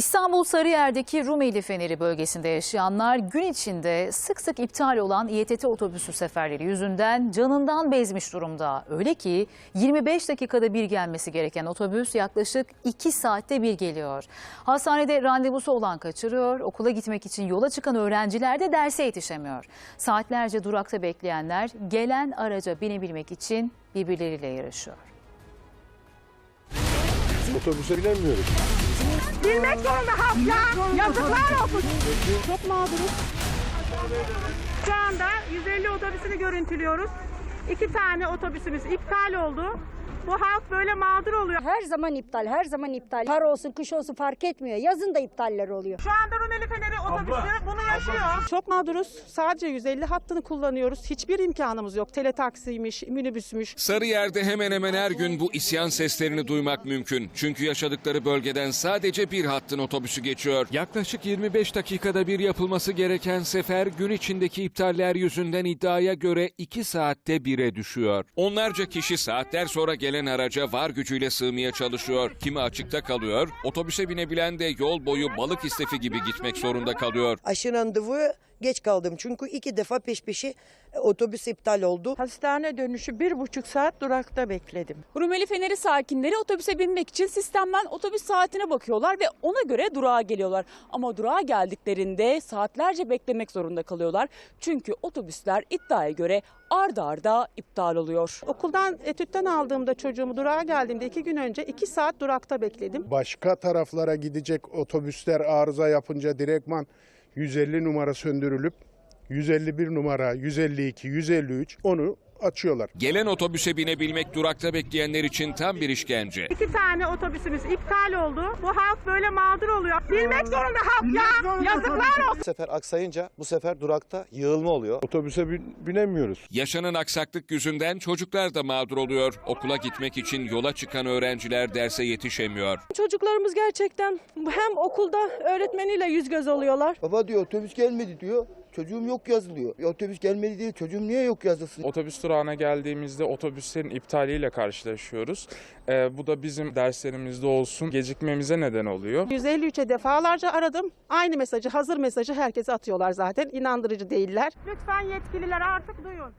İstanbul Sarıyer'deki Rumeli Feneri bölgesinde yaşayanlar gün içinde sık sık iptal olan İETT otobüsü seferleri yüzünden canından bezmiş durumda. Öyle ki 25 dakikada bir gelmesi gereken otobüs yaklaşık 2 saatte bir geliyor. Hastanede randevusu olan kaçırıyor, okula gitmek için yola çıkan öğrenciler de derse yetişemiyor. Saatlerce durakta bekleyenler gelen araca binebilmek için birbirleriyle yarışıyor. Otobüse binemiyoruz. Bilmek zorunda halk ya. Yazıklar olsun. Çok mağduruz. Şu anda 150 otobüsünü görüntülüyoruz. İki tane otobüsümüz iptal oldu. Bu halk böyle mağdur oluyor. Her zaman iptal, her zaman iptal. Kar olsun, kış olsun fark etmiyor. Yazın da iptaller oluyor. Şu anda Rumeli Feneri otobüsü bunu yaşıyor. Çok mağduruz. Sadece 150 hattını kullanıyoruz. Hiçbir imkanımız yok. Teletaksiymiş, minibüsmüş. Sarıyer'de hemen hemen her gün bu isyan seslerini duymak mümkün. Çünkü yaşadıkları bölgeden sadece bir hattın otobüsü geçiyor. Yaklaşık 25 dakikada bir yapılması gereken sefer gün içindeki iptaller yüzünden iddiaya göre 2 saatte bire düşüyor. Onlarca kişi saatler sonra gelen araca var gücüyle sığmaya çalışıyor. Kimi açıkta kalıyor, otobüse binebilen de yol boyu balık istefi gibi gitmek zorunda kalıyor. Aşı randevuya geç kaldım çünkü iki defa peş peşe e, otobüs iptal oldu. Hastane dönüşü bir buçuk saat durakta bekledim. Rumeli Feneri sakinleri otobüse binmek için sistemden otobüs saatine bakıyorlar ve ona göre durağa geliyorlar. Ama durağa geldiklerinde saatlerce beklemek zorunda kalıyorlar. Çünkü otobüsler iddiaya göre arda arda iptal oluyor. Okuldan, etütten aldığımda çocuğumu durağa geldiğimde iki gün önce iki saat durakta bekledim. Başka taraflara gidecek otobüsler arıza yapınca direktman 150 numara söndürülüp 151 numara, 152, 153 onu açıyorlar. Gelen otobüse binebilmek durakta bekleyenler için tam bir işkence. İki tane otobüsümüz iptal oldu. Bu halk böyle mağdur oluyor. Bilmek zorunda halk ya. Yazıklar olsun. Bu sefer aksayınca bu sefer durakta yığılma oluyor. Otobüse bin- binemiyoruz. Yaşanan aksaklık yüzünden çocuklar da mağdur oluyor. Okula gitmek için yola çıkan öğrenciler derse yetişemiyor. Çocuklarımız gerçekten hem okulda öğretmeniyle yüz göz oluyorlar. Baba diyor otobüs gelmedi diyor. Çocuğum yok yazılıyor. Ya otobüs gelmedi diye çocuğum niye yok yazılsın? Otobüs durağına geldiğimizde otobüslerin iptaliyle karşılaşıyoruz. Ee, bu da bizim derslerimizde olsun gecikmemize neden oluyor. 153'e defalarca aradım. Aynı mesajı, hazır mesajı herkese atıyorlar zaten. İnandırıcı değiller. Lütfen yetkililer artık duyun.